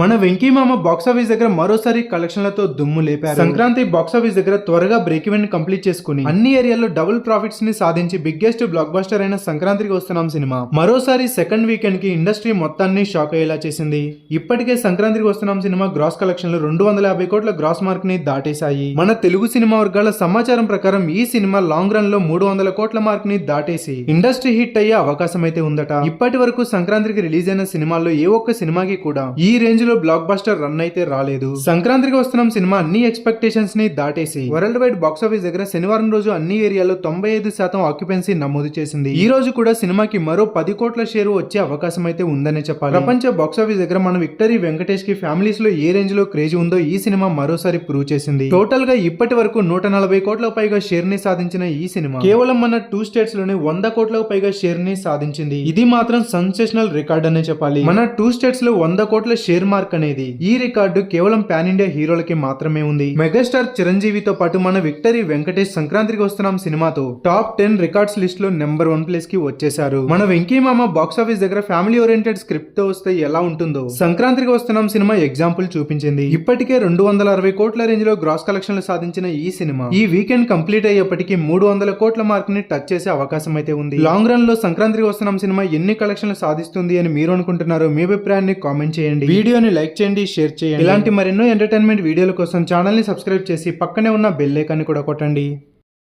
మన వెంకీ మామ box office దగ్గర మరోసారి కలెక్షన్లతో దుమ్ము లేపారు. సంక్రాంతి బాక్స్ ఆఫీస్ దగ్గర త్వరగా బ్రేక్ ఈవెన్ కంప్లీట్ చేసుకుని అన్ని ఏరియాల్లో డబుల్ ప్రాఫిట్స్ని సాధించి బిగ్గెస్ట్ బ్లాక్ బస్టర్ అయిన సంక్రాంతికి వస్తున్నాం సినిమా. మరోసారి సెకండ్ వీకెండ్కి ఇండస్ట్రీ మొత్తాన్ని షాక్ అయ్యేలా చేసింది. ఇప్పటికే సంక్రాంతికి వస్తున్నాం సినిమా గ్రాస్ కలెక్షన్లు రెండు వందల యాభై కోట్ల గ్రాస్ మార్క్ని దాటేశాయి. మన తెలుగు సినిమా వర్గాల సమాచారం ప్రకారం ఈ సినిమా లాంగ్ రన్లో మూడు వందల కోట్ల మార్క్ని దాటేసి ఇండస్ట్రీ హిట్ అయ్యే అవకాశం అయితే ఉందట. ఇప్పటి వరకు సంక్రాంతికి రిలీజ్ అయిన సినిమాల్లో ఏ ఒక్క సినిమాకి కూడా ఈ రేంజ్ లో బ్లాక్ బస్టర్ రన్ అయితే రాలేదు. సంక్రాంతికి వస్తున్న సినిమా అన్ని ఎక్స్పెక్టేషన్స్ని దాటేసి వరల్డ్ వైడ్ బాక్స్ ఆఫీస్ దగ్గర శనివారం రోజు అన్ని ఏరియాలో తొంభై ఐదు శాతం ఆక్యుపెన్సీ నమోదు చేసింది. ఈ రోజు కూడా సినిమాకి మరో పది కోట్ల షేరు వచ్చే అవకాశం అయితే ఉందనే చెప్పాలి. ప్రపంచ బాక్స్ ఆఫీస్ దగ్గర మన విక్టరీ వెంకటేష్కి ఫ్యామిలీస్లో ఏ రేంజ్లో క్రేజ్ ఉందో ఈ సినిమా మరోసారి ప్రూవ్ చేసింది. టోటల్గా ఇప్పటి వరకు నూట నలభై కోట్ల పైగా షేర్ని సాధించిన ఈ సినిమా కేవలం మన టూ స్టేట్స్లోనే వంద కోట్లకు పైగా షేర్ని సాధించింది. ఇది మాత్రం సెన్సేషనల్ రికార్డ్ అనే చెప్పాలి. మన టూ స్టేట్స్లో వంద కోట్ల షేర్ మార్క్ అనేది ఈ రికార్డు కేవలం పాన్ ఇండియా హీరోలకి మాత్రమే ఉంది. మెగాస్టార్ చిరంజీవితో పాటు మన విక్టరీ వెంకటేష్ సంక్రాంతికి వస్తున్నాం సినిమాతో టాప్ టెన్ రికార్డ్స్ లిస్ట్లో నెంబర్ వన్ ప్లేస్కి వచ్చేసారు మన వెంకీ మామ బాక్స్ ఆఫీస్ దగ్గర ఫ్యామిలీ ఓరియంటెడ్ స్క్రిప్ట్తో వస్తే ఎలా ఉంటుందో సంక్రాంతికి వస్తున్నాం సినిమా ఎగ్జాంపుల్ చూపించింది. ఇప్పటికే రెండు వందల అరవై కోట్ల రేంజ్లో గ్రాస్ కలెక్షన్లు సాధించిన ఈ సినిమా. ఈ వీకెండ్ కంప్లీట్ అయ్యేప్పటికీ మూడు వందల కోట్ల మార్క్ని టచ్ చేసే అవకాశం అయితే ఉంది. లాంగ్ రన్లో సంక్రాంతికి వస్తున్నాం సినిమా ఎన్ని కలెక్షన్లు సాధిస్తుంది అని మీరు అనుకుంటున్నారో మీ అభిప్రాయాన్ని కామెంట్ చేయండి. వీడియో వీడియోని లైక్ చేయండి షేర్ చేయండి. ఇలాంటి మరెన్నో ఎంటర్టైన్మెంట్ వీడియోల కోసం ఛానల్ని సబ్స్క్రైబ్ చేసి పక్కనే ఉన్న బెల్ ఐకాన్ని కూడా కొట్టండి.